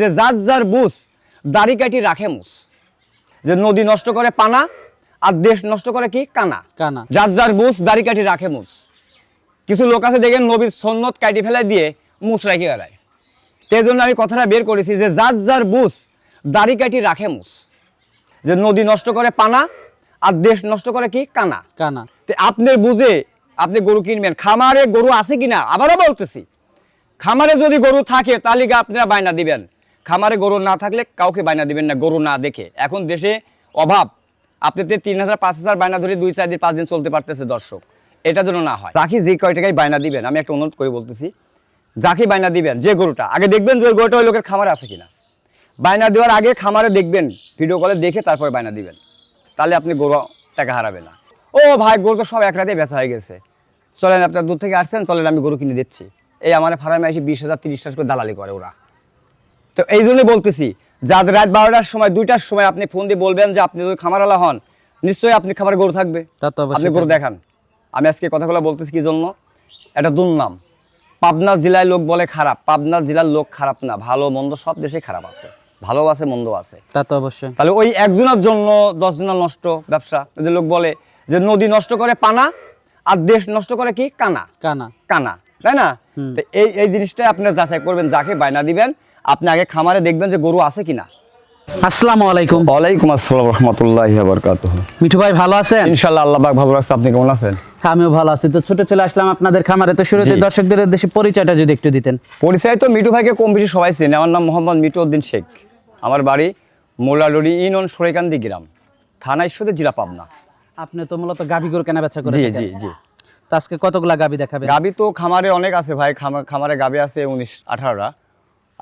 যে যার যার বুস দাড়ি কাটি রাখে মুস যে নদী নষ্ট করে পানা আর দেশ নষ্ট করে কি? কানা। কানা। যার যার বুস দাড়ি কাটি রাখে মুস কিছু লোক আছে দেখেন নবীর সন্ন্যত কাটি ফেলে দিয়ে মুস রাখি বেড়ায় সেই জন্য আমি কথাটা বের করেছি যে যার যার বুস দাড়ি কাটি রাখে মুস যে নদী নষ্ট করে পানা আর দেশ নষ্ট করে কি? কানা। কানা। তে আপনার বুঝে আপনি গরু কিনবেন। খামারে গরু আছে কিনা? আবারও বলতেছি। খামারে যদি গরু থাকে তাহলে কি আপনারা বায়না দিবেন। খামারে গরু না থাকলে কাউকে বায়না দিবেন না, গরু না দেখে। এখন দেশে অভাব। আপনি তো তিন হাজার, পাঁচ হাজার বায়না ধরে দুই চার দিন, পাঁচ দিন চলতে পারতেছে দর্শক। এটা যেন না হয়। তাকে যে কয় টাকায় বায়না দিবেন, আমি একটা অনুরোধ করে বলতেছি, যাকে বায়না দিবেন, যে গরুটা, আগে দেখবেন যে গরুটা ওই লোকের খামারে আছে কিনা। বায়না দেওয়ার আগে খামারে দেখবেন ভিডিও কলে দেখে তারপরে বায়না দিবেন। তাহলে আপনি গরু টাকা হারাবে না। ও ভাই, গরু তো সব এক রাতে বেচা হয়ে গেছে। চলেন, আপনার দূর থেকে আসছেন, চলেন, আমি গরু কিনে দিচ্ছি। এই আমার ফার্মে এসে বিশ হাজার, তিরিশ হাজার করে দালালি করে ওরা। তো এই জন্যই বলতেছি যাদের রাত বারোটার সময় দুইটার সময় আপনি ফোন দিয়ে বলবেন যে আপনি যদি খামারওয়ালা হন নিশ্চয়ই আপনি খামারে গরু থাকবে। আপনি গরু দেখান। আমি আজকে কথাগুলো বলতেছি কি জন্য? এটা দুর্নাম পাবনা জেলায় লোক বলে খারাপ পাবনা জেলার লোক খারাপ না। ভালো মন্দ সব দেশে খারাপ আছে। ভালো আছে মন্দ আছে। তা তো অবশ্যই। তাহলে ওই একজনের জন্য দশ জনের নষ্ট ব্যবসা। যে লোক বলে যে নদী নষ্ট করে পানা আর দেশ নষ্ট করে কি? কানা। কানা। কানা। তাই না? এই এই জিনিসটাই আপনার যাচাই করবেন যাকে বায়না দিবেন আপনি আগে খামারে দেখবেন যে গরু আছে কিনা। আসসালামু আলাইকুম। ওয়ালাইকুম আসসালাম রহমতুল্লাহ বরকাত মিঠু ভাই ভালো আছেন? ইনশাল্লাহ আল্লাহ পাক ভালো রাখছে। আপনি কেমন আছেন? আমিও ভালো আছি। তো ছোট চলে আসলাম আপনাদের খামারে। তো শুরুতে। দর্শকদের দেশে পরিচয়টা যদি একটু দিতেন। পরিচয় তো মিটু ভাইকে কম বেশি সবাই চেনে। আমার নাম মোহাম্মদ মিটু উদ্দিন শেখ। আমার বাড়ি মোল্লাডুরি ইউনিয়ন সরেকান্দি গ্রাম। থানা ঈশ্বরের জেলা পাবনা। আপনি তো মূলত গাভী গরু কেনা বেচা করে জি। জি জি। তো আজকে কতগুলা গাভী দেখাবেন? গাবি তো খামারে অনেক আছে ভাই। খামা- খামারে গাবি আছে উনিশ আঠারোটা।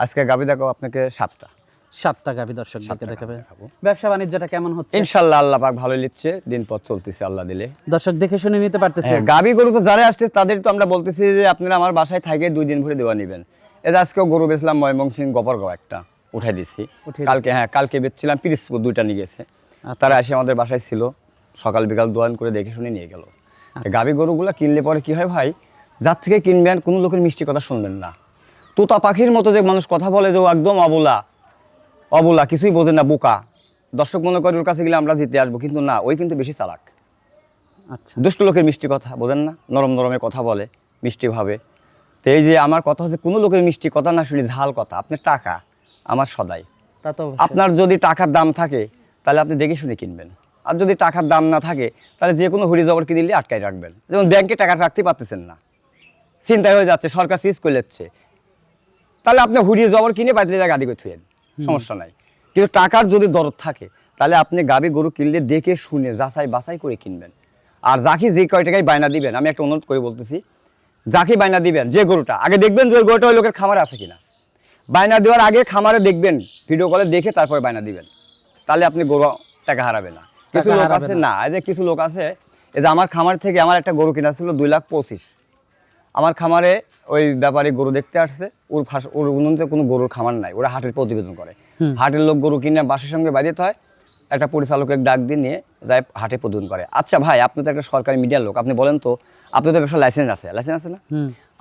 আজকে গাবি দেখো আপনাকে সাতটা। সাতটা গাভী দর্শকদেরকে সাতটা দেখাবে। ব্যবসা বাণিজ্যটা কেমন হচ্ছে? ইনশাল্লাহ আল্লাহ পাক ভালো লিখছে দিন পথ চলতেছে আল্লাহ দিলে। দর্শক দেখে শুনে নিতে পারতেছে। হ্যাঁ গাবি গরু তো যারা আসছে তাদের তো আমরা বলতেছি যে আপনারা আমার বাসায় থাকে দুই দিন ভরে দেওয়া নেবেন। এই যে আজকেও গরু বেচলাম ময়মনসিং গপরগাঁও একটা উঠাই দিছি। কালকে হ্যাঁ কালকে বেচছিলাম পিরিসপুর দুইটা নিয়ে গেছে। আচ্ছা। তারা এসে আমাদের বাসায় ছিল সকাল বিকাল দোয়ান করে দেখে শুনে নিয়ে গেল। আচ্ছা। গাবি গরুগুলো কিনলে পরে কি হয় ভাই যার থেকে কিনবেন কোনো লোকের মিষ্টি কথা শুনবেন না। তোতা পাখির মতো যে মানুষ কথা বলে যে ও একদম অবলা। অবলা কিছুই বোঝে না বোকা। দর্শক মনে করে ওর কাছে গেলে আমরা জিতে আসব কিন্তু না ওই কিন্তু বেশি চালাক। আচ্ছা। দুষ্ট লোকের মিষ্টি কথা বোঝেন না? নরম নরমে কথা বলে মিষ্টিভাবে তো এই যে আমার কথা হচ্ছে কোনো লোকের মিষ্টি কথা না শুনি ঝাল কথা আপনার টাকা আমার সদাই। তা তো আপনার যদি টাকার দাম থাকে তাহলে আপনি দেখে শুনে কিনবেন। আর যদি টাকার দাম না থাকে তাহলে যে কোনো হুড়ি জবর কিনে দিলে আটকাই রাখবেন। যেমন ব্যাংকে টাকা রাখতে পারতেছেন না। চিন্তায় হয়ে যাচ্ছে সরকার সিজ করে যাচ্ছে তাহলে আপনি হুড়ি জবর কিনে বাড়িতে জায়গা গাদি করে থুয়েন সমস্যা নাই। কিন্তু টাকার যদি দরদ থাকে তাহলে আপনি গাবি গরু কিনলে দেখে শুনে যাচাই বাছাই করে কিনবেন। আর যাকে যে কয় টাকায় বায়না দিবেন আমি একটা অনুরোধ করে বলতেছি যাকে বায়না দিবেন যে গরুটা আগে দেখবেন যে ওই গরুটা ওই লোকের খামারে আছে কিনা। বায়না দেওয়ার আগে খামারে দেখবেন ভিডিও কলে দেখে তারপরে বায়না দিবেন। তাহলে আপনি গরু টাকা হারাবে না। কিছু লোক আছে না। না এই যে কিছু লোক আছে এই যে আমার খামার থেকে আমার একটা গরু কিনা ছিল দুই লাখ পঁচিশ। আমার খামারে ওই ব্যাপারে গরু দেখতে আসছে ওর ফাঁস ওর উন্নতে কোনো গরুর খামার নাই ওরা হাটের প্রতিবেদন করে। হাটের লোক গরু কিনে বাসের সঙ্গে বাড়িতে হয় একটা পরিচালকের ডাক দিয়ে নিয়ে যায় হাটে প্রতিবেদন করে। আচ্ছা ভাই আপনি তো একটা সরকারি মিডিয়ার লোক আপনি বলেন তো আপনার তো ব্যবসা লাইসেন্স আছে লাইসেন্স আছে না?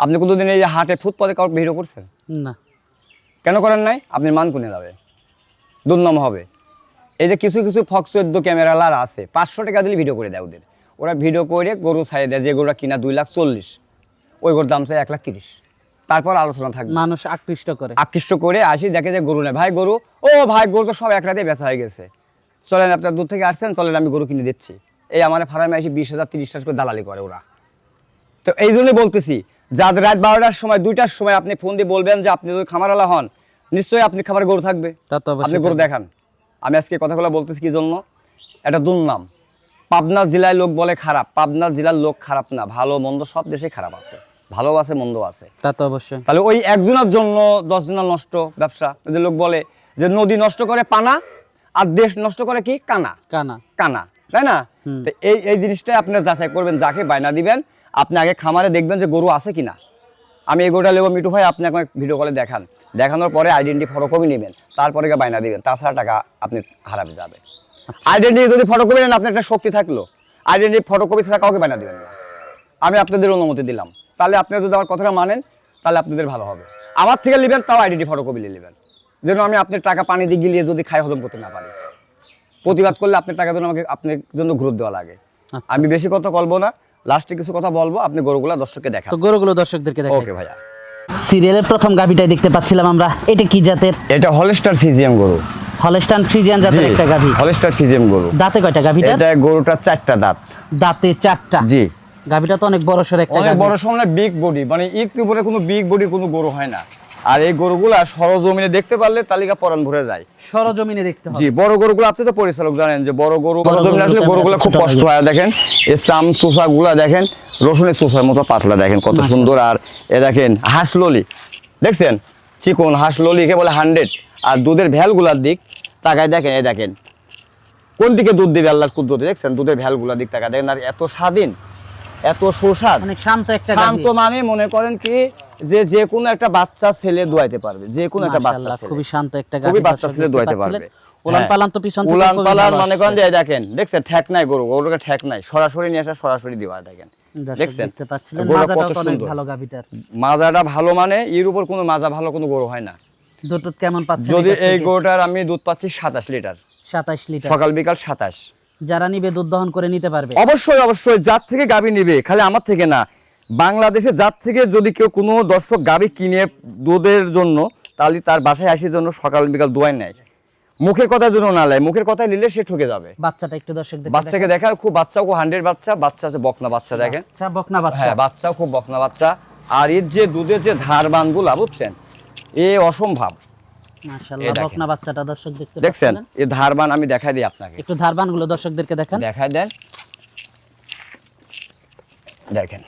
আপনি কোনোদিন এই যে হাটে ফুটপাতে কাউকে ভিডিও করছেন? না। কেন করেন নাই? আপনি মান কোনে যাবে? দুর্নাম হবে। এই যে কিছু কিছু ফক্স চোদ্দ ক্যামেরালার আছে পাঁচশো টাকা দিলে ভিডিও করে দেয় ওদের। ওরা ভিডিও করে গরু ছাড়িয়ে দেয় যে গরুটা কিনা দুই লাখ চল্লিশ। ওই গরুর দাম চাই এক লাখ তিরিশ। তারপর আলোচনা থাকবে। মানুষ আকৃষ্ট করে। আকৃষ্ট করে আসি দেখে যে গরু নেই ভাই গরু ও ভাই গরু তো সব এক রাতে বেচা হয়ে গেছে। চলেন আপনার দূর থেকে আসছেন চলেন আমি গরু কিনে দিচ্ছি। এই আমার ফার্মে এসে বিশ হাজার তিরিশ হাজার করে দালালি করে ওরা। তো এই জন্যই বলতেছি যাদের রাত বারোটার সময় দুইটার সময় আপনি ফোন দিয়ে বলবেন যে আপনি যদি খামারওয়ালা হন নিশ্চয়ই আপনি খামারে গরু থাকবে। আপনি গরু দেখান। আমি আজকে কথাগুলো বলতেছি কি জন্য? এটা দুর্নাম। পাবনা জেলায় লোক বলে খারাপ পাবনা জেলার লোক খারাপ না ভালো মন্দ সব দেশে খারাপ আছে ভালো আছে মন্দ আছে। তা তো অবশ্যই। তাহলে ওই একজনের জন্য দশ জনের নষ্ট ব্যবসা যে লোক বলে যে নদী নষ্ট করে পানা আর দেশ নষ্ট করে কি? কানা। কানা। কানা তাই না? এই এই জিনিসটাই আপনি যাচাই করবেন যাকে বায়না দিবেন আপনি আগে খামারে দেখবেন যে গরু আছে কিনা। আমি এই গরুটা নেব মিটু ভাই আপনি এখন ভিডিও কলে দেখান। দেখানোর পরে আইডেন্টি ফটোকপি নেবেন তারপরে গিয়ে বায়না দিবেন তাছাড়া টাকা আপনি হারাবে যাবে। আইডেন্টি যদি ফটোকপি নেন আপনার একটা শক্তি থাকল। আইডেন্টি ফটোকপি ছাড়া কাউকে বায়না দিবেন না। আমি আপনাদের অনুমতি দিলাম। তাহলে আপনারা যদি আমার কথাটা মানেন তাহলে আপনাদের ভালো হবে। আমার থেকে নেবেন তাও আইডেন্টি ফটোকপি নিয়ে নেবেন। যেন আমি আপনার টাকা পানি দিয়ে গিলিয়ে যদি খাই হজম করতে না পারি। প্রতিবাদ করলে আপনার টাকা যেন আমাকে আপনার জন্য ঘুরত দেওয়া লাগে। আচ্ছা। আমি বেশি কথা বলব না। লাস্টে কিছু কথা বলব আপনি গরুগুলো দর্শককে দেখা তো গরুগুলো দর্শকদেরকে দেখাই। ওকে ভাইয়া। সিরিয়ালের প্রথম গাভিটাই দেখতে পাচ্ছিলাম আমরা। এটা কি জাতের? এটা হলস্টার ফিজিয়াম গরু। হলস্টান ফ্রিজিয়ান জাতের একটা গাভি। ফিজিয়াম গরু। দাঁতে কয়টা গাভিটা? এটা গরুটার চারটা দাঁত। দাঁতে চারটা? জি। গাভিটা তো অনেক বড় সর একটা অনেক বড় সামনে বিগ বডি মানে ঈদ উপরে কোনো বিগ বডি কোনো গরু হয় না। আর এই গরুগুলা সরজমিনে দেখতে পারলে তালিকা পরান ভরে যায়। সরজমিনে দেখতে হবে। জি বড় গরুগুলো আপনি তো পরিচালক জানেন যে বড় গরু সরজমিনে আসলে গরুটা গরুগুলো খুব কষ্ট হয়? দেখেন এই চাম চোষা গুলা দেখেন রসুনের চোষার মতো পাতলা দেখেন কত সুন্দর। আর এ দেখেন হাঁস ললি। দেখছেন? চিকন হাঁস ললিকে বলে হান্ড্রেড আর দুধের ভ্যালগুলার দিক তাকায় দেখেন এই দেখেন। কোন দিকে দুধ দিবে আল্লাহর কুদরতে দেখছেন? দুধের ভ্যালগুলার দিক তাকায়। দেখেন আর এত স্বাধীন এত সুস্বাদ। শান্ত একটা শান্ত মানে মনে করেন কি যে যে কোনো একটা বাচ্চা ছেলে দোয়াইতে পারবে যে কোনো একটা বাচ্চা ছেলে। খুবই শান্ত একটা খুবই বাচ্চা ছেলে দোয়াইতে পারবে। উলান হ্যাঁ। পালান তো পিছন উলান পালান মনে আসছে। করেন যে এই দেখেন দেখছেন ঠেক নাই গরু ঠেক নাই সরাসরি নিয়ে আসা সরাসরি দেওয়া দেখেন। দেখছেন? দেখতে পাচ্ছিলেন গরুটা তো অনেক ভালো গাভিটার। মাজাটা ভালো মানে এর উপর কোনো মাজা ভালো কোনো গরু হয় না। দুটো কেমন পাচ্ছেন যদি এই গরুটার আমি দুধ পাচ্ছি সাতাশ লিটার। সাতাশ লিটার। সকাল বিকাল সাতাশ। যারা নিবে দুধ দহন করে নিতে পারবে? অবশ্যই অবশ্যই যার থেকে গাবি নিবে খালি আমার থেকে না। বাংলাদেশে যার থেকে যদি কেউ কোনো দর্শক গাবি কিনে দুধের জন্য তাহলে তার বাসায় আসির জন্য সকাল বিকাল দোয়াই নেয়। মুখের কথার জন্য না নেয় মুখের কথা নিলে সে ঠকে যাবে। বাচ্চাটা একটু দর্শক বাচ্চাকে দেখার খুব বাচ্চা খুব হান্ড্রেড বাচ্চা বাচ্চা আছে বকনা বাচ্চা দেখেন। আচ্ছা বকনা বাচ্চা। হ্যাঁ বাচ্চাও খুব বকনা বাচ্চা। আর এর যে দুধের যে ধার বানগুলা বুঝছেন এ অসম্ভব। এই বাচ্চাটা দর্শক দেখতে দেখছেন? পাচ্ছেন? এ ধার আমি দেখাই দিই আপনাকে। একটু ধারবানগুলো দর্শকদেরকে দেখান। দেখাই দেন। দেখেন।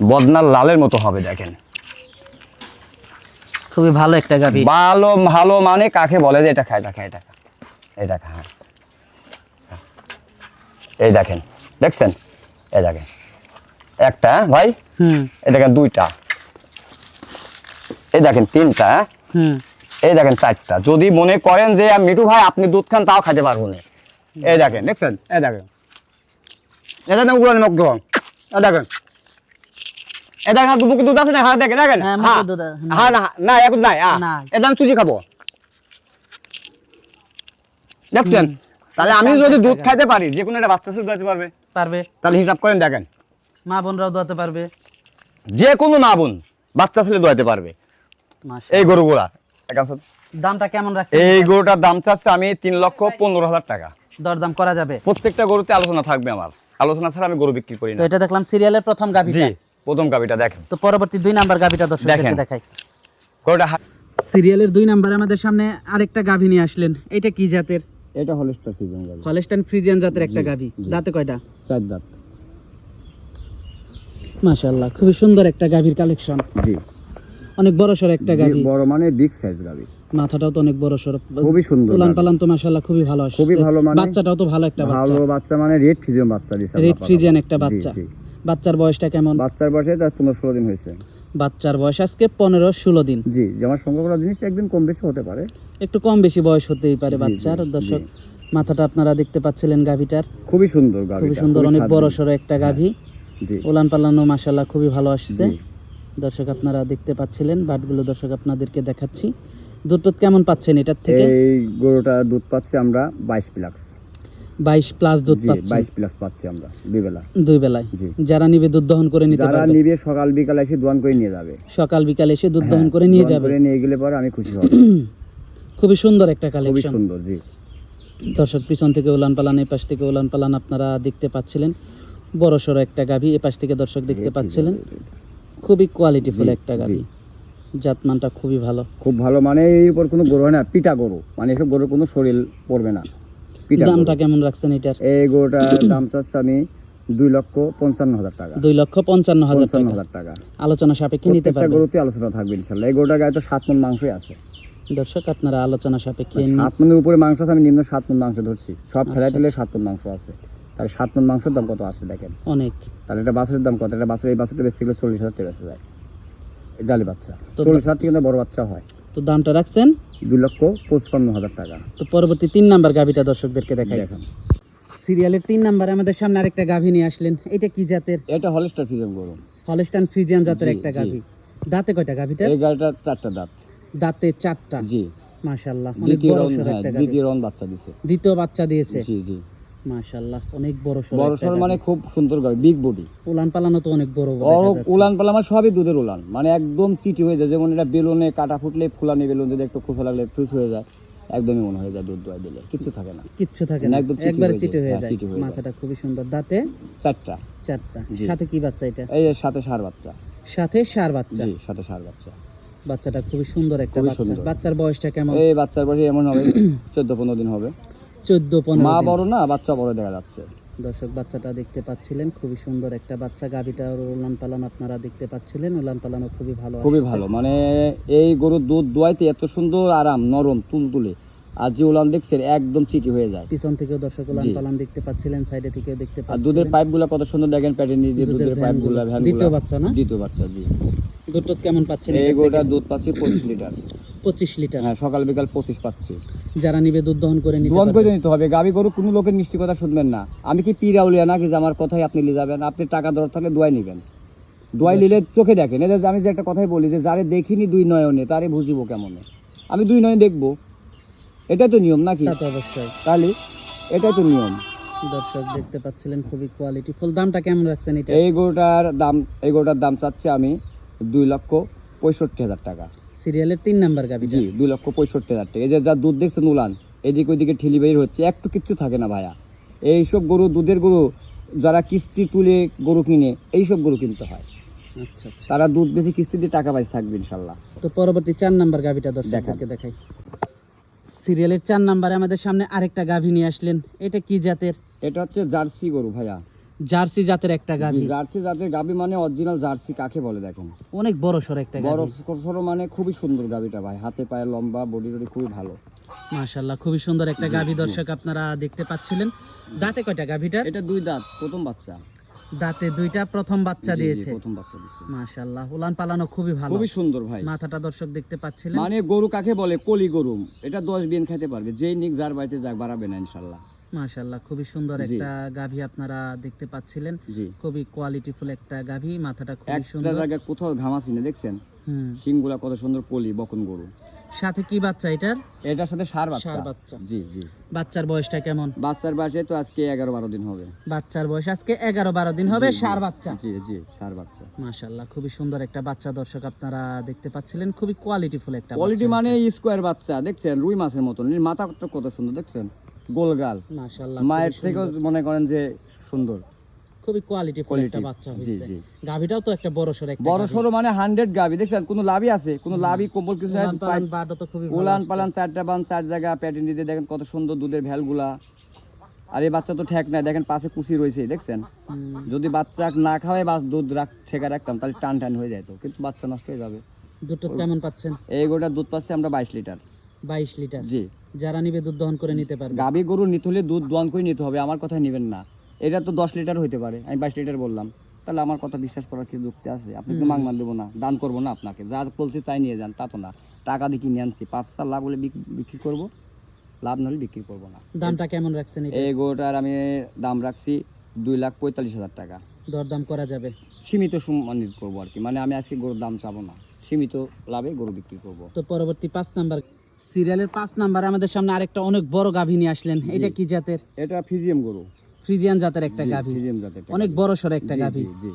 বদনার লালের মতো হবে দেখেন। খুবই ভালো একটা গাভি। ভালো ভালো মানে কাকে বলে যে এটা খায় খায় এটা এটা খায় হ্যাঁ। এই দেখেন। দেখছেন? এই দেখেন। একটা ভাই। এই দেখেন দুইটা। এই দেখেন তিনটা হ্যাঁ? এই দেখেন চারটা। যদি মনে করেন যে মিঠু ভাই আপনি দুধ খান তাও খাইতে পারব না। এই দেখেন দেখছেন? এই দেখেন। এই দেখেন উড়ান মুখ ধোয়া এই দেখেন। এই দেখেন দুপুক দুধ আছে না? হ্যাঁ দেখেন দেখেন। হ্যাঁ, মুখে দুধ আছে। না না এখন নাই নাই। এটা খাব। দেখছেন? তাহলে আমি যদি দুধ খাইতে পারি। যে কোনো একটা বাচ্চা শুধু পারবে। পারবে। তাহলে হিসাব করেন দেখেন। মা বোনরাও দোয়াতে পারবে। যে কোনো মা বোন বাচ্চা ছেলে দোয়াতে পারবে। এই গরুগুলা। দামটা কেমন রাখছে এই গরুটার দাম চাচ্ছে আমি তিন লক্ষ পনেরো হাজার টাকা। দরদাম করা যাবে? প্রত্যেকটা গরুতে আলোচনা থাকবে আমার। আলোচনা ছাড়া আমি গরু বিক্রি করি তো না এটা দেখলাম সিরিয়ালের প্রথম জি গাভিটা প্রথম গাবিটা দেখেন। তো পরবর্তী দুই নাম্বার গাভিটা দর্শকদেরকে। দেখাই। গরুটা সিরিয়ালের দুই নাম্বার আমাদের সামনে আরেকটা গাভি নিয়ে আসলেন। এটা কি জাতের? এটা হলস্টাইন ফ্রিজিয়ান জাতের একটা গাভি। দাঁতে কয়টা? চার দাঁত। মাশাআল্লাহ খুবই সুন্দর একটা গাভির কালেকশন জি। অনেক বড় সর একটা গাভি। বড় মানে বিগ সাইজ গাবি মাথাটাও তো অনেক বড় সর খুবই সুন্দর উলান গাভী। পালান তো মাশাআল্লাহ খুবই ভালো আসছে। খুবই ভালো মানে- বাচ্চাটাও তো ভালো একটা বাচ্চা। ভালো বাচ্চা মানে রেড ফিজিয়াম বাচ্চা দিছে রেড ফ্রিজিয়ান একটা বাচ্চা। বাচ্চার বয়সটা কেমন? বাচ্চার বয়সে তার পনেরো ষোলো দিন হয়েছে। বাচ্চার বয়স আজকে পনেরো ষোলো দিন। জি যে আমার সংগ্রহ করা জিনিস একদিন কম বেশি হতে পারে। একটু কম বেশি বয়স হতেই পারে বাচ্চার। দর্শক মাথাটা আপনারা দেখতে পাচ্ছিলেন গাভিটার। খুবই সুন্দর খুবই সুন্দর অনেক বড় সড়ো একটা গাভি। জি। উলান পালানো মাশাল্লাহ খুবই ভালো আসছে। দর্শক আপনারা দেখতে পাচ্ছিলেন বাটগুলো দর্শক আপনাদেরকে দেখাচ্ছি। দুধ টুধ কেমন পাচ্ছেন এটার থেকে? এই গরুটা দুধ পাচ্ছি আমরা বাইশ প্লাক্স বাইশ প্লাস দুধ জি পাচ্ছেন। বাইশ প্লাস পাচ্ছি আমরা দুই বেলা। দুই বেলায়। যারা নিবে দুধ দহন করে নিতে যারা নিবে সকাল বিকাল এসে দোয়ান করে নিয়ে যাবে। সকাল বিকাল এসে দুধ দহন হ্যাঁ, করে নিয়ে যাবে। নিয়ে গেলে পরে আমি খুশি হব। খুবই সুন্দর একটা খুবই সুন্দর জি। দর্শক পিছন থেকে উলান পালান এই পাশ থেকে উলান পালান আপনারা দেখতে পাচ্ছিলেন। বড় সড়ো একটা গাভি এ পাশ থেকে দর্শক দেখতে পাচ্ছিলেন। খুবই কোয়ালিটিফুল একটা। গাভি। জাতমানটা খুবই ভালো। খুব ভালো মানে এর উপর কোনো গরু হয় না পিটা গরু। মানে এসব গরুর কোনো শরীর পড়বে না পিটা দামটা কেমন রাখছেন এটার? এই গরুটার দাম চাচ্ছে আমি দুই লক্ষ পঞ্চান্ন হাজার টাকা। দুই লক্ষ পঞ্চান্ন হাজার টাকা। হাজার টাকা। আলোচনা সাপেক্ষে নিতে পারবেন। গরুতে আলোচনা থাকবে ইনশাল্লাহ এই গরুটার গায়ে তো সাত মন মাংসই আছে। দর্শক আপনারা আলোচনা সাপেক্ষে সাত মনের উপরে মাংস আছে আমি নিম্ন সাত মন মাংস ধরছি। সব ফেলাই আচ্ছা, দিলে সাত মন মাংস আছে। তাহলে সাত মন মাংসের দাম কত আছে দেখেন? অনেক। তাহলে একটা বাছুরের দাম কত? একটা বাছুর এই বাছুরটা বেচতে গেলে চল্লিশ হাজার টাকা বেচা যায়। এই জালি বাচ্চা। চল্লিশ হাজার বড় বাচ্চা হয়। তো দামটা রাখছেন? দুই লক্ষ পঁচপান্ন হাজার টাকা। তো পরবর্তী তিন নাম্বার গাভিটা দর্শকদেরকে দেখাই। দেখেন। সিরিয়ালের তিন নাম্বারে আমাদের সামনে আরেকটা গাভি নিয়ে আসলেন। এটা কি জাতের? এটা হলিস্টার ফিজম গরু। হলস্টান ফ্রিজিয়ান জাতের একটা। গাভি। দাঁতে কয়টা গাভিটা? এই চারটা দাঁত। দাঁতে চারটা। জি। মাশাল্লাহ অনেক বড় রাউন্ড সড় হ্যাঁ একটা গাভি। দ্বিতীয় বাচ্চা দিছে। দ্বিতীয় বাচ্চা দিয়েছে। জি জি। মাশাল্লাহ অনেক বড় সড় বড় সর মানে খুব সুন্দর গাড়ি বিগ বডি উলান পালানো তো অনেক বড় দেখা উলান পালা আমার সবই দুধের উলান মানে একদম চিটি হয়ে যায় যেমন এটা বেলুনে কাটা ফুটলে ফুলানি বেলুন যদি একটু খোসা লাগলে ফ্রিজ হয়ে যায় একদমই মনে হয়ে যায় দুধ দোয়া দিলে কিছু থাকে না। কিচ্ছু থাকে না, না একদম একবার চিটে হয়ে হ্যাঁ, যায় চিটি হয়ে যায়। মাথাটা খুবই সুন্দর। দাঁতে? চারটা। চারটা। সাথে কি বাচ্চা এটা? এই সাথে সার বাচ্চা। সাথে সার বাচ্চা? জি সাথে সার বাচ্চা। বাচ্চাটা খুবই সুন্দর একটা বাচ্চা। বাচ্চার বয়সটা কেমন? এই বাচ্চার বয়স এমন হবে চোদ্দ পনেরো দিন হবে। চোদ্দ পনেরো মা বড় না বাচ্চা বড় দেখা যাচ্ছে। দর্শক বাচ্চাটা দেখতে পাচ্ছিলেন খুবই সুন্দর একটা বাচ্চা। গাভিটা উলান পালান আপনারা দেখতে পাচ্ছিলেন উলান পালানো খুবই ভালো খুবই ভালো মানে এই গরুর দুধ দোয়াইতে এত সুন্দর আরাম নরম তুলতুলে। আর যে উলান দেখছেন একদম চিটি হয়ে যায়। পিছন থেকেও দর্শক উলান। পালান দেখতে পাচ্ছিলেন সাইডে থেকেও দেখতে আর পাচ্ছিলেন দুধের পাইপগুলা কত সুন্দর দেখেন প্যাটের নিয়ে যে দুধের দুধের পাইপ ভ্যানগুলো। গুলা ভ্যান দ্বিতীয় বাচ্চা না? দ্বিতীয় বাচ্চা জি। দুধ কেমন পাচ্ছেন এই গরুটা দুধ পাচ্ছি পঁচিশ লিটার। পঁচিশ লিটার। হ্যাঁ সকাল বিকাল পঁচিশ পাচ্ছি। যারা নিবে দুধ দহন করে নিতে দোয়ান করে নিতে হবে। গাবি গরু কোনো লোকের মিষ্টি কথা শুনবেন না। আমি কি পিরাউলিয়া নাকি যে আমার কথাই আপনি নিয়ে যাবেন? আপনি টাকা দর থাকলে দোয়াই নেবেন। দোয়াই নিলে চোখে দেখেন। যে আমি যে একটা কথাই বলি যে যারে দেখিনি দুই নয়নে তারে বুঝিবো কেমন? আমি দুই নয়নে দেখব। এটাই তো নিয়ম নাকি? তা তো অবশ্যই। তাহলে এটাই তো নিয়ম। দর্শক দেখতে পাচ্ছিলেন খুবই কোয়ালিটি ফুল দামটা কেমন রাখছেন এটা? এই গরুটার দাম এই গরুটার দাম চাচ্ছি আমি দুই লক্ষ পঁয়ষট্টি হাজার টাকা। সিরিয়ালের তিন নাম্বার গাভিটা। জি দুই লক্ষ পঁয়ষট্টি হাজার টাকা। এই যে যা দুধ দেখছেন উলান এদিক ওইদিকে ঠেলি বের হচ্ছে একটু কিচ্ছু থাকে না ভাইয়া। এইসব গরু দুধের গরু যারা কিস্তি তুলে গরু কিনে এইসব গরু কিনতে হয়। আচ্ছা আচ্ছা। তারা দুধ বেশি কিস্তি দিয়ে টাকা পাইছে থাকবে ইনশাল্লাহ। তো পরবর্তী চার নাম্বার গাভিটা দর্শকদেরকে দেখাই। সিরিয়ালের চার নাম্বারে আমাদের সামনে আরেকটা গাভি নিয়ে আসলেন। এটা কি জাতের? এটা হচ্ছে জার্সি গরু ভাইয়া। জার্সি জাতের একটা গাভি জার্সি জাতের গাবি মানে অরিজিনাল জার্সি কাকে বলে দেখেন? অনেক বড় সর একটা বড় গাভি সরো মানে খুবই সুন্দর গাবিটা ভাই। হাতে পায়ে লম্বা বডি টডি খুবই ভালো। মাশাআল্লাহ খুবই সুন্দর একটা গাভি। দর্শক আপনারা দেখতে পাচ্ছিলেন। দাঁতে কয়টা গাভিটা এটা দুই দাঁত প্রথম বাচ্চা। দাঁতে দুইটা প্রথম বাচ্চা দিয়েছে। প্রথম বাচ্চা দিচ্ছে মাশাআল্লাহ উলান পালানো খুবই ভালো। খুবই সুন্দর ভাই। মাথাটা দর্শক দেখতে পাচ্ছিলেন। মানে গরু কাকে বলে? কলি গরু। এটা দশ বিন খেতে পারবে। যেই নিক যার বাড়িতে যাক বাড়াবে না ইনশাল্লাহ মাশাআল্লাহ খুবই সুন্দর একটা গাভি আপনারা দেখতে পাচ্ছিলেন। খুবই কোয়ালিটিফুল একটা গাভি মাথাটা খুবই একটা সুন্দর। জায়গায় কোথাও ঘামাসি না দেখছেন? হুম। শিংগুলা কত সুন্দর কলি বকন গরু। সাথে কি বাচ্চা এটার? এটার সাথে সার বাচ্চা। বাচ্চা। জি জি। বাচ্চার বয়সটা কেমন? বাচ্চার বাসে তো আজকে এগারো বারো দিন হবে। বাচ্চার বয়স আজকে এগারো বারো দিন হবে। সার বাচ্চা। জি জি সার বাচ্চা। মাশাআল্লাহ খুবই সুন্দর একটা বাচ্চা দর্শক আপনারা দেখতে পাচ্ছিলেন খুবই কোয়ালিটিফুল একটা কোয়ালিটি মানে স্কোয়ার বাচ্চা দেখছেন? রুই মাছের মতন এর মাথাটা কত সুন্দর দেখছেন? গোলগাল। মাশাআল্লাহ মায়ের থেকেও মনে করেন যে সুন্দর। খুবই কোয়ালিটি একটা বাচ্চা হয়েছে। গাভিটাও তো একটা বড় সর একটা বড়। সড়ো মানে হান্ড্রেড গাবি দেখছেন কোনো লাভই আছে? কোনো লাভই কম্বল কিছু নাই তো খুবই উলান। পালান চারটা বান চার জায়গা প্যাটেন দিতে দেখেন কত সুন্দর দুধের ভ্যালগুলা। আর এই বাচ্চা তো ঠেক নাই দেখেন পাশে কুচি রয়েছে দেখছেন? যদি বাচ্চা না খাওয়াই বা দুধ রাখ ঠেকা রাখতাম তাহলে টান টান হয়ে যেত কিন্তু বাচ্চা নষ্ট হয়ে যাবে। দুধ টুধ কেমন পাচ্ছেন? এই গোটা দুধ পাচ্ছি আমরা বাইশ লিটার। বাইশ লিটার। জি। যারা নিবে দুধ দহন করে নিতে পারবে। গাবি গরু নিতে হলে দুধ দোয়ান করে নিতে হবে আমার কথা নেবেন না। এটা তো দশ লিটার হইতে পারে আমি বাইশ লিটার বললাম। তাহলে আমার কথা বিশ্বাস করার কি যুক্তি আছে? আপনি তো মাংমান দেবো না দান করব না আপনাকে। যা বলছি তাই নিয়ে যান তা তো না। টাকা দিয়ে কিনে আনছি? পাঁচ সাল লাভ হলে বিক্রি করব লাভ না হলে বিক্রি করব না। দামটা কেমন রাখছেন এই গরুটার আমি দাম রাখছি দুই লাখ পঁয়তাল্লিশ হাজার টাকা। দরদাম করা যাবে? সীমিত সম্মানিত করব আর কি। মানে আমি আজকে গরুর দাম চাবো না। সীমিত লাভে গরু বিক্রি করব। তো পরবর্তী পাঁচ নাম্বার সিরিয়ালের পাঁচ নাম্বার আমাদের সামনে আরেকটা অনেক বড় গাভী নিয়ে আসলেন। এটা কি জাতের? এটা ফিজিএম গরু। ফ্রিজিয়ান জাতের একটা গাভী। ফিজিয়াম জাতের অনেক বড় সর একটা গাভী। জি।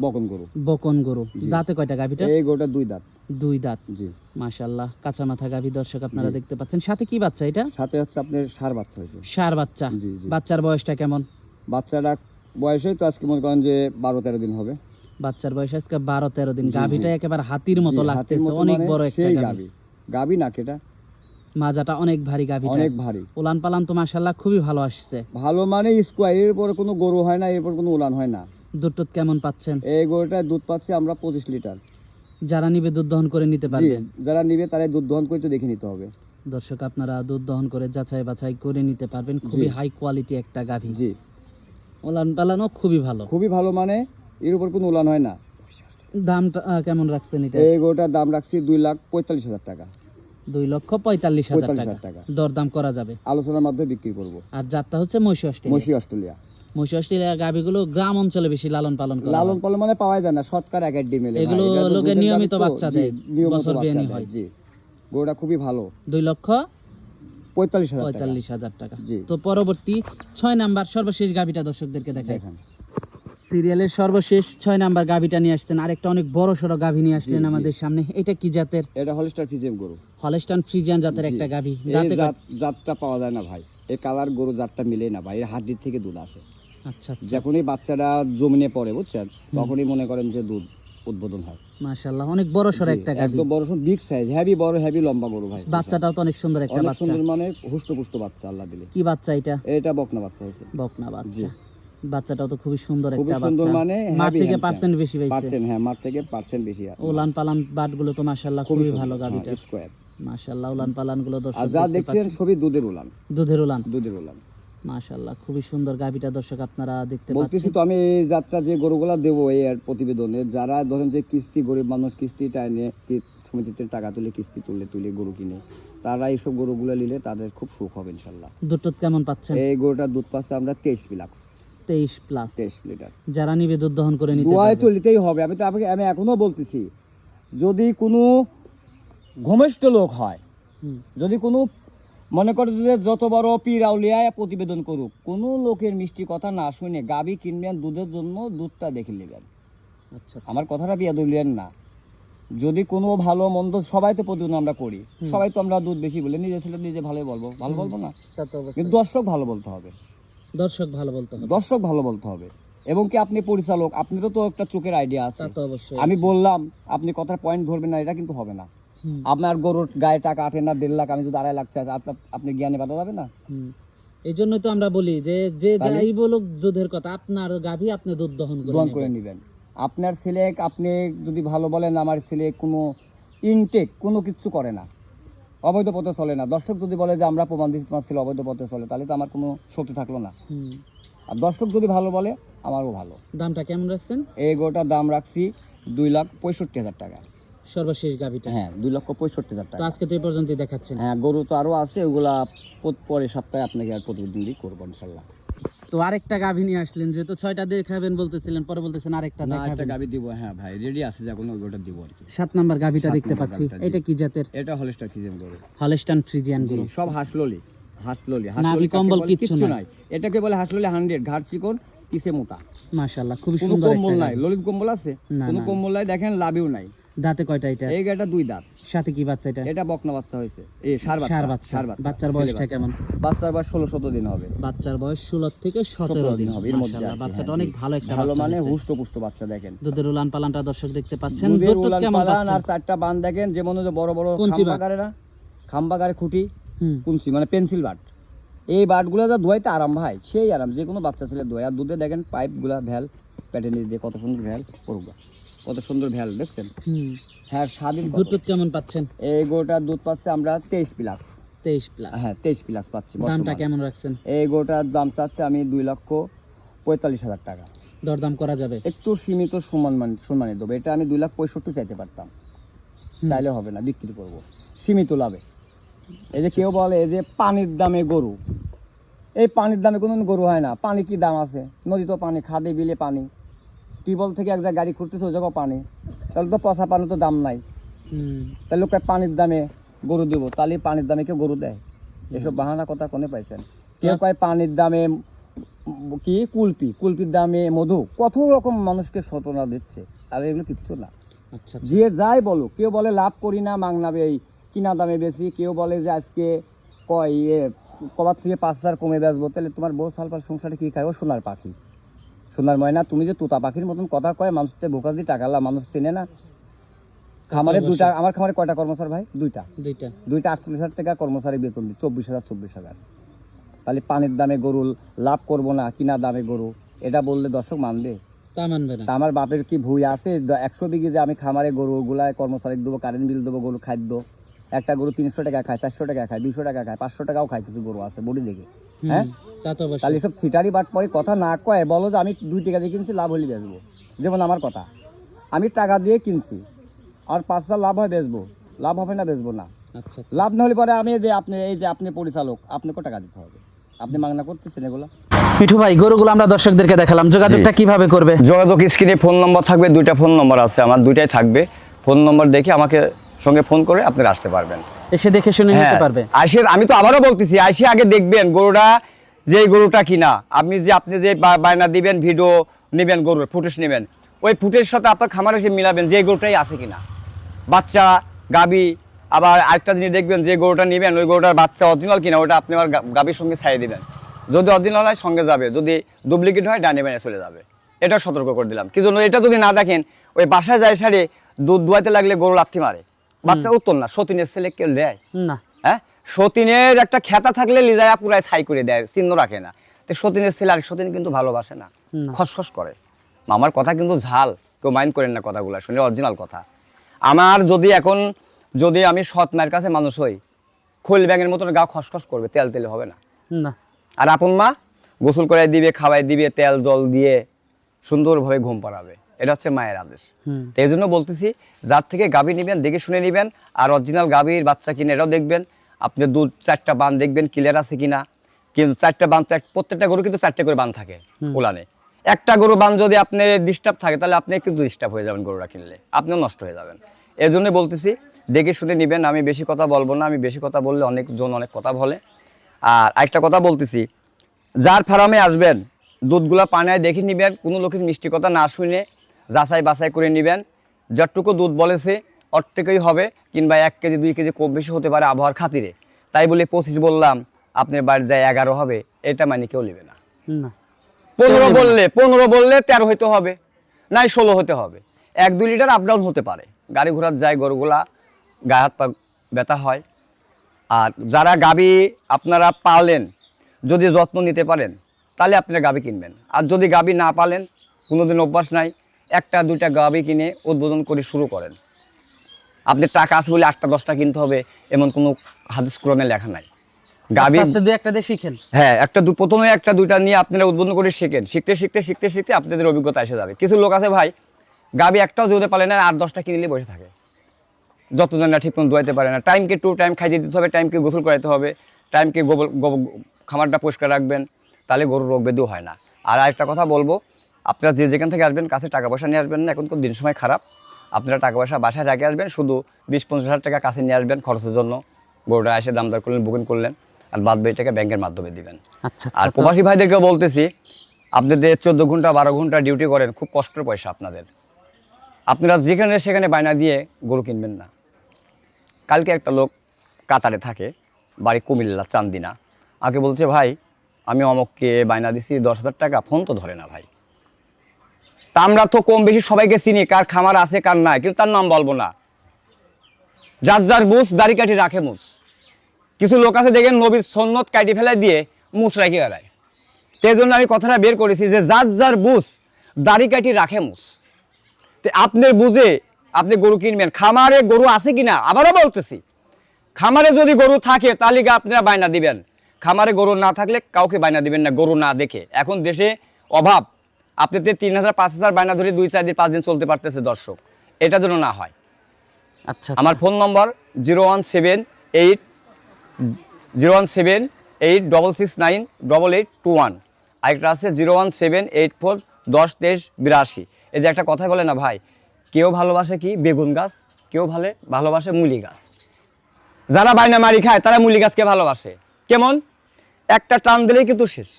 বকন গরু। বকন গরু। দাঁতে কয়টা গাভীটা? এই গরুটা দুই দাঁত। দুই দাঁত। জি। মাশাআল্লাহ কাঁচা মাথা গাভী দর্শক আপনারা দেখতে পাচ্ছেন। সাথে কি বাচ্চা এটা? সাথে হচ্ছে আপনার সার বাচ্চা হয়েছে। সার বাচ্চা। জি জি। বাচ্চার বয়সটা কেমন? বাচ্চাটা বয়সে তো আজকে মনে করেন যে বারো তেরো দিন হবে। বাচ্চার বয়স আজকে বারো তেরো দিন। গাভীটা একেবারে হাতির মতো লাগতেছে। অনেক মানে বড় একটা গাভী। গাভী। গাভী না কেটা। মাজাটা অনেক ভারী গাভীটা। অনেক ভারী। উলান পালান তো মাশাআল্লাহ খুবই ভালো আসছে। ভালো মানে স্কোয়ার এরপর কোনো গরু হয় না এরপর কোনো উলান হয় না। দুধ টুধ কেমন পাচ্ছেন? এই গরুটায় দুধ পাচ্ছি আমরা পঁচিশ লিটার। যারা নিবে দুধ দহন করে নিতে জি পারবে যারা নিবে তারাই দুধ দহন করে তো দেখে নিতে হবে। দর্শক আপনারা দুধ দহন করে যাচাই বাছাই করে নিতে পারবেন। খুবই হাই কোয়ালিটি একটা গাভী। জি। উলান পালানও খুবই ভালো। খুবই ভালো মানে এর উপর কোনো উলান হয় না। দামটা কেমন রাখছেন এটা? এই গরুটার দাম রাখছি দুই লাখ পঁয়তাল্লিশ হাজার টাকা। দুই লক্ষ পঁয়তাল্লিশ হাজার টাকা। দরদাম করা যাবে। আলোচনার মাধ্যমে বিক্রি করব। আর যাত্রা হচ্ছে মহিষী অস্ট্রেলিয়া মহিষ অস্ট্রেলিয়া গাভীগুলো গ্রাম অঞ্চলে বেশি লালন পালন করা লালন পালন মানে পাওয়া যায় না শতকরা এক একটি এগুলো তো লোকে নিয়মিত বাচ্চা দেয়, বছর বিয়ানি হয়। জি। গরুটা খুবই ভালো। দুই লক্ষ পঁয়তাল্লিশ হাজার টাকা। তো পরবর্তী ছয় নাম্বার সর্বশেষ গাভীটা দর্শকদেরকে দেখাই। দেখেন। সিরিয়ালের সর্বশেষ ছয় নাম্বার গাভীটা নিয়ে আসছেন। আরেকটা অনেক বড় সড়ো গাভী নিয়ে আসলেন। আমাদের সামনে। এটা কি জাতের? এটা হলিস্টার ফিজিয়াম গরু। হলস্টান ফ্রিজিয়ান জাতের একটা গাভী। জাত জাতটা পাওয়া যায় না ভাই। এই কালার গরু জাতটা মিলে না ভাই। এর হাড্ডির থেকে দুধ আসে। আচ্ছা আচ্ছা। যখনই বাচ্চাটা জমিনে পড়ে বুঝছেন? তখনই মনে করেন যে দুধ উদ্বোধন হয়। মাশাআল্লাহ অনেক বড় সড়ো একটা গাভী। একদম বড় বিগ সাইজ হেভি বড় হেভি লম্বা গরু ভাই। বাচ্চাটাও তো অনেক সুন্দর একটা অনেক বাচ্চা। সুন্দর মানে হুষ্টপুষ্ট বাচ্চা আল্লাহ দিলে। কি বাচ্চা এটা? এটা বকনা বাচ্চা হয়েছে। বকনা বাচ্চা। বাচ্চাটাও তো খুবই সুন্দর একটা সুন্দর বাচ্চা। মানে মাঠ থেকে পার্সেন্ট বেশি পাইছে। পার্সেন্ট হ্যাঁ মাঠ থেকে পার্সেন্ট বেশি আছে। ওলান পালান বাটগুলো তো মাশাআল্লাহ খুবই ভালো হ্যাঁ, গাভীটা square। মাশাআল্লাহ উলান পালানগুলো আর দর্শক যা দেখছেন সবই দুধের উলান দুধের উলান দুধের উলান মাশাআল্লাহ খুবই সুন্দর গাভীটা দর্শক আপনারা দেখতে পাচ্ছেন। বলতেছি তো আমি এই যাত্রা যে গরুগুলা দেবো এই আর প্রতিবেদনে যারা ধরেন যে কিস্তি গরিব মানুষ কিস্তি টাইনে সমিতিতে টাকা তুলে কিস্তি তুলে তুলে গরু কিনে তারা এইসব গরুগুলো নিলে তাদের খুব সুখ হবে ইনশাল্লাহ দুটো কেমন পাচ্ছেন? এই গরুটার দুধ পাচ্ছে আমরা তেইশ বিলাক্স। তেইশ প্লাস তেইশ লিটার যারা নিবে দুধ দহন করে নিতে দোয়ায় তো নিতেই হবে। আমি তো আপনাকে আমি এখনও বলতেছি যদি কোনো ঘনিষ্ঠ লোক হয় যদি কোনো মনে করে যে যত বড় পীর আউলিয়ায় প্রতিবেদন করুক কোনো লোকের মিষ্টি কথা না শুনে গাবি কিনবেন দুধের জন্য দুধটা দেখে নেবেন। আচ্ছা আচ্ছা। আমার কথাটা বিয়া দিলেন না। যদি কোনো ভালো মন্দ সবাই তো প্রতিবেদন আমরা করি। সবাই তো আমরা দুধ বেশি বলে নিজে ছেলে নিজে ভালোই বলব। ভালো বলব না। কিন্তু দর্শক ভালো বলতে হবে। দর্শক ভালো বলতে হবে। দর্শক ভালো বলতে হবে। এবং কি আপনি পরিচালক আপনারও তো একটা চোখের আইডিয়া আছে। তা তো অবশ্যই আমি বললাম আপনি কথার পয়েন্ট ধরবেন না এটা কিন্তু হবে না। আপনার গরুর গায়ে টাকা আটে না দেড় লাখ আমি যদি আড়াই লাখ চাই আপনার আপনি জ্ঞানে বাধা যাবে না? এই জন্য তো আমরা বলি যে যে যাই বলুক দুধের কথা আপনার গাভী আপনি দুধ দহন করে গ্রহণ নেবেন। করে নেবেন। আপনার ছেলে আপনি যদি ভালো বলেন আমার ছেলে কোনো ইনটেক কোনো কিছু করে না। অবৈধ পথে চলে না। দর্শক যদি বলে যে আমরা প্রমাণ দিচ্ছি তোমার ছেলে অবৈধ পথে চলে তাহলে তো আমার কোনো শক্তি থাকল না। আর দর্শক যদি ভালো বলে আমারও ভালো। দামটা কেমন রাখছেন? এই গোটা দাম রাখছি দুই লাখ পঁয়ষট্টি হাজার টাকা। সর্বশেষ গাভীটা? হ্যাঁ দুই লক্ষ পঁয়ষট্টি হাজার টাকা। আজকে তো এই পর্যন্তই দেখাচ্ছেন। হ্যাঁ গরু তো আরও আছে ওগুলা পরে পরের সপ্তাহে আপনাকে আর প্রতিদিন করব ইনশাল্লাহ। তো আরেকটা গাভী নিয়ে আসলেন যেহেতু ছয়টা দেখাবেন বলতেছিলেন পরে বলতেছেন আরেকটা একটা দেখাবেন। গাবি দিব হ্যাঁ ভাই রেডি আছে যখন ওই গোটা দিব আর কি। সাত নাম্বার গাভীটা দেখতে পাচ্ছি। এটা কি জাতের? এটা হলস্টার ফিজিয়াম গরু। হলস্টান ফ্রিজিয়ান গরু। সব হাসললি হাসললি। হাসললি কম্বল বলে? কিচ্ছু নাই। এটাকে বলে হাসললি হান্ড্রেড ঘাট চিকন কিসে মোটা। মাশাআল্লাহ কোনো সুন্দর কম্বল নাই ললিত কম্বল আছে? কোনো কম্বল নাই দেখেন লাভিও নাই। দাঁতে কয়টা এটা? এই গাটা দুই দাঁত। সাথে কি বাচ্চা এটা? এটা বকনা বাচ্চা হয়েছে। এই সার বাচ্চা সার বাচ্চা। সার বাচ্চা। বাচ্চার বয়সটা কেমন? বাচ্চার বয়স ষোলো সতেরো দিন হবে। বাচ্চার বয়স ষোলো থেকে সতেরো সতেরো দিন দিন। হবে এর মধ্যে বাচ্চাটা হ্যাঁ, অনেক ভালো একটা ভালো মানে। হুষ্ট পুষ্ট বাচ্চা দেখেন। দুধের উলান পালানটা দর্শক দেখতে পাচ্ছেন। দুধের উলান কেমন পালান আর চারটা বান দেখেন যে মনে হচ্ছে বড় বড় বাট। খাম্বাগারে খুঁটি কুনসি মানে পেন্সিল বাট। এই বাটগুলো যা ধোয়াইতে আরাম ভাই সেই আরাম। যে কোনো বাচ্চা ছেলে ধোয়। আর দুধে দেখেন পাইপগুলা ভ্যাল। দিয়ে কত সুন্দর ভ্যাল কত সুন্দর ভ্যাল দেখছেন? হ্যাঁ স্বাধীন দুধ কেমন পাচ্ছেন? এই গোটার দুধ পাচ্ছে আমরা তেইশ পিলাক্স তেইশ প্লাস। হ্যাঁ তেইশ পিলাক্স পাচ্ছি দামটা কেমন রাখছেন? এই গোটার দাম চাচ্ছে আমি দুই লক্ষ পঁয়তাল্লিশ হাজার টাকা। দরদাম করা যাবে? একটু সীমিত সম্মান সম্মানে দেবো। এটা আমি দুই লাখ পঁয়ষট্টি চাইতে পারতাম। চাইলে হবে না বিক্রি করব। সীমিত লাভে। এই যে কেউ বলে এই যে পানির দামে গরু। এই পানির দামে কোনো গরু হয় না। পানি কি দাম আছে? নদী তো পানি খাদে বিলে পানি। টিউবওয়েল থেকে এক জায়গায় গাড়ি খুঁড়তেছে ওই জায়গায় পানি। তাহলে তো পচা পানি তো দাম নাই। তাহলে লোকে পানির দামে গরু দিব তাহলে পানির দামে কেউ গরু দেয়? এসব বাহানা কথা কোনে পাইছেন? কেউ কয় পানির দামে কি? কুলপি। কুলপির দামে মধু। কত রকম মানুষকে সতনা দিচ্ছে। আর এগুলো কিচ্ছু না। আচ্ছা আচ্ছা। যে যাই বলো কেউ বলে লাভ করি না মাংনাবে এই কিনা দামে বেশি। কেউ বলে যে আজকে কয় ইয়ে কবার থেকে পাঁচ হাজার কমে বেচবো তাহলে তোমার বউ সালপার সংসারে কি খায়? ও সোনার পাখি। সোনার ময়না তুমি যে তোতা পাখির মতন কথা কয় মানুষকে বোকা দিয়ে টাকা মানুষ চেনে না। খামারে দুইটা আমার খামারে কয়টা কর্মচারী ভাই? দুইটা। দুইটা। দুইটা আটচল্লিশ হাজার টাকা কর্মচারী বেতন দিই চব্বিশ হাজার চব্বিশ হাজার। তাহলে পানির দামে গরু লাভ করব না কিনা দামে গরু? এটা বললে দর্শক মানবে। তা মানবে না। আমার বাপের কি ভুই আছে? একশো বিঘে যে আমি খামারে গরু গুলায় কর্মচারী দেবো কারেন্ট বিল দেবো গরু খাদ্য। একটা গরু তিনশো টাকা খায় চারশো টাকা খায় দুশো টাকা খায় পাঁচশো টাকাও খায় কিছু গরু আছে বডি দেখে। হ্যাঁ? তাহলে সব সিটারি বাট পরে কথা না কয় বলো যে আমি দুই টাকা দিয়ে কিনছি লাভ হলে বেচবো। যেমন আমার কথা। আমি টাকা দিয়ে কিনছি আর পাঁচ হাজার লাভ হয় বেচবো। লাভ হবে না বেচবো না। আচ্ছা আচ্ছা। লাভ না হলে পরে আমি যে আপনি এই যে আপনি পরিচালক আপনাকে টাকা দিতে হবে? আপনি মাংনা করতেছেন এগুলো? মিঠু ভাই গরুগুলো আমরা দর্শকদেরকে দেখালাম। যোগাযোগটা কীভাবে করবে? যোগাযোগ স্ক্রিনে ফোন নম্বর থাকবে দুইটা ফোন নম্বর আছে আমার দুইটাই থাকবে। ফোন নম্বর দেখে আমাকে সঙ্গে ফোন করে আপনারা আসতে পারবেন। এসে দেখে শুনে নিতে হ্যাঁ, পারবে। আইসে আমি তো আবারও বলতেছি আইসে আগে দেখবেন গরুটা যে গরুটা কিনা। আপনি যে আপনি যে বায়না দিবেন ভিডিও নেবেন গরুর ফুটেজ নেবেন ওই ফুটের সাথে আপনার খামারে এসে মিলাবেন যে গরুটাই আছে কিনা। বাচ্চা গাবি আবার আরেকটা জিনিস দেখবেন যে গরুটা নেবেন ওই গরুটার বাচ্চা অরিজিনাল কিনা ওটা আপনি আবার গাবির সঙ্গে ছাইয়ে দিবেন। যদি অরিজিনাল হয় সঙ্গে যাবে যদি ডুপ্লিকেট হয় ডানে বানিয়ে চলে যাবে। এটা সতর্ক করে দিলাম। কি জন্য? এটা যদি না দেখেন ওই বাসায় যায় সারে দুধ দোয়াইতে লাগলে গরু লাথি মারে। বাচ্চা উত্তর না সতীনের ছেলে কেউ দেয় না। হ্যাঁ? সতীনের একটা খেতা থাকলে লিজায়া পুরাই ছাই করে দেয় চিহ্ন রাখে না। তো সতীনের ছেলে আরেক সতীন কিন্তু ভালোবাসে না। খসখস করে। আমার কথা কিন্তু ঝাল কেউ মাইন্ড করেন না কথাগুলো শুনে অরিজিনাল কথা। আমার যদি এখন যদি আমি সৎ মায়ের কাছে মানুষ হই খোল ব্যাঙের মতন গা খসখস করবে তেল তেলে হবে না। না। আর আপন মা গোসল করে দিবে খাওয়াই দিবে তেল জল দিয়ে সুন্দরভাবে ঘুম পাড়াবে। এটা হচ্ছে মায়ের আদেশ। তো এই জন্য বলতেছি যার থেকে গাভী নেবেন দেখে শুনে নেবেন আর অরিজিনাল গাভীর বাচ্চা কিনে এটাও দেখবেন। আপনি দু চারটা বান দেখবেন ক্লিয়ার আছে কিনা। কিন্তু চারটা বান তো এক- প্রত্যেকটা গরু কিন্তু চারটে করে বান থাকে উলানে। একটা গরু বান যদি আপনি ডিস্টার্ব থাকে তাহলে আপনি কিন্তু ডিস্টার্ব হয়ে যাবেন গরুটা কিনলে। আপনিও নষ্ট হয়ে যাবেন। এই জন্য বলতেছি দেখে শুনে নেবেন আমি বেশি কথা বলব না আমি বেশি কথা বললে অনেকজন অনেক কথা বলে। আর একটা কথা বলতেছি যার ফার্মে আসবেন দুধগুলা পানায় দেখে নিবেন কোনো লোকের মিষ্টি কথা না শুনে যাচাই বাছাই করে নেবেন। যতটুকু দুধ বলেছে অট্টেকই হবে কিংবা এক কেজি দুই কেজি কম বেশি হতে পারে আবহাওয়ার খাতিরে। তাই বলে পঁচিশ বললাম আপনার বাড়ির যায় এগারো হবে এটা মানে কেউ নেবে না। পনেরো বললে পনেরো বললে তেরো হতে হবে নাই ষোলো হতে হবে। এক দুই লিটার আপ ডাউন হতে পারে। গাড়ি ঘোড়ার যায় গরুগুলা গায়ে হাত পা ব্যথা হয়। আর যারা গাবি আপনারা পালেন যদি যত্ন নিতে পারেন তাহলে আপনারা গাবি কিনবেন। আর যদি গাবি না পালেন কোনোদিন অভ্যাস নাই একটা দুইটা গাবি কিনে উদ্বোধন করে শুরু করেন। আপনি টাকা আছে বলে আটটা দশটা কিনতে হবে এমন কোনো হাদিস কোরআনে লেখা নাই। গাবি আস্তে দুই একটা দিয়ে শিখেন। হ্যাঁ একটা দু প্রথমে একটা দুইটা নিয়ে আপনারা উদ্বোধন করে শেখেন। শিখতে শিখতে শিখতে শিখতে আপনাদের অভিজ্ঞতা এসে যাবে। কিছু লোক আছে ভাই গাবি একটাও যদি পারে না আট দশটা কিনলে বসে থাকে। যতজন না ঠিক মতো দোয়াইতে পারে না। টাইমকে টু টাইম খাইয়ে দিতে হবে টাইমকে গোসল করাতে হবে টাইমকে গোবর গোব- খামারটা পরিষ্কার রাখবেন তাহলে গরুর রোগ ব্যাধিও হয় না। আর আরেকটা কথা বলব আপনারা যে যেখান থেকে আসবেন কাছে টাকা পয়সা নিয়ে আসবেন না এখন তো দিন সময় খারাপ। আপনারা টাকা পয়সা বাসায় রেখে আসবেন শুধু বিশ পঞ্চাশ হাজার টাকা কাছে নিয়ে আসবেন খরচের জন্য। গরুটা এসে দামদার করলেন বুকিং করলেন আর বাদ বাকি টাকা ব্যাংকের মাধ্যমে দিবেন। আচ্ছা আর আচ্ছা প্রবাসী ভাইদেরকে বলতেছি আপনাদের চোদ্দ ঘণ্টা বারো ঘণ্টা ডিউটি করেন খুব কষ্টের পয়সা আপনাদের। আপনারা যেখানে সেখানে বায়না দিয়ে গরু কিনবেন না। কালকে একটা লোক কাতারে থাকে বাড়ি কুমিল্লা চান্দিনা। আগে বলছে ভাই আমি অমককে বায়না দিছি দশ হাজার টাকা ফোন তো ধরে না ভাই। তা আমরা তো কম বেশি সবাইকে চিনি, কার খামার আছে, কার নাই, কিন্তু তার নাম বলব না। যার যার বুঝ দাড়ি কাটি রাখে মুছ। কিছু লোক আছে দেখেন, নবীর সন্ন্যত কাটি ফেলে দিয়ে মুছ রাখি বেড়ায়। সেই জন্য আমি কথাটা বের করেছি যে, যার যার বুঝ দাড়ি কাটি রাখে মুছ। তো আপনার বুঝে আপনি গরু কিনবেন। খামারে গরু আছে কিনা? আবারও বলতেছি। খামারে যদি গরু থাকে তাহলে আপনারা বায়না দিবেন। খামারে গরু না থাকলে কাউকে বায়না দিবেন না, গরু না দেখে। এখন দেশে অভাব। আপনি তো তিন হাজার পাঁচ হাজার বায়না ধরে দুই চার দিন পাঁচ দিন চলতে পারতেছে দর্শক। এটা যেন না হয়। আচ্ছা আমার phone number zero one seven eight zero one seven eight double six nine double eight two one. আরেকটা আছে zero one seven eight four দশ তেইশ বিরাশি। এই যে একটা কথাই বলে না ভাই কেউ ভালোবাসে কি বেগুন গাছ? কেউ ভালো ভালোবাসে মুলি গাছ। যারা বাইনা মারি খায় তারা মুলি গাছকে ভালোবাসে। কেমন? একটা টান দিলেই কিন্তু শেষ।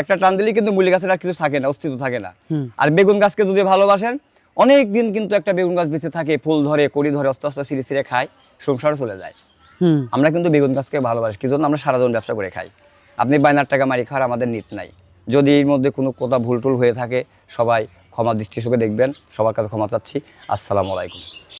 একটা টান দিলেই কিন্তু মুলি গাছের আর কিছু থাকে না অস্তিত্ব থাকে না। আর বেগুন গাছকে যদি ভালোবাসেন অনেক দিন কিন্তু একটা বেগুন গাছ বেঁচে থাকে ফুল ধরে কড়ি ধরে আস্তে আস্তে সিঁড়ি সিঁড়ে খায় সংসারে চলে যায়। আমরা কিন্তু বেগুন গাছকে ভালোবাসি কি জন্য আমরা সারাজন ব্যবসা করে খাই। আপনি বাইনার টাকা মারি খাওয়ার আমাদের নিত নাই। যদি এর মধ্যে কোনো কথা ভুল টুল হয়ে থাকে সবাই ক্ষমা দৃষ্টি চোখে দেখবেন। সবার কাছে ক্ষমা চাচ্ছি। আসসালামু আলাইকুম।